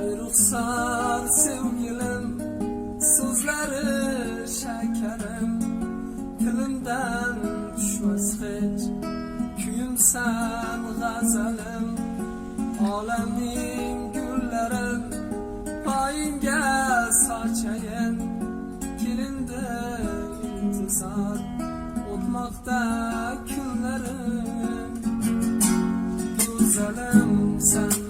Ayrılsan sevgilim Sözleri şekerim. Dilimden düşmez hiç Küyüm sen gazelim. Alemin güllerim Payinge saçayım, Kilinde intizar Otmakta günlerim Güzelim sen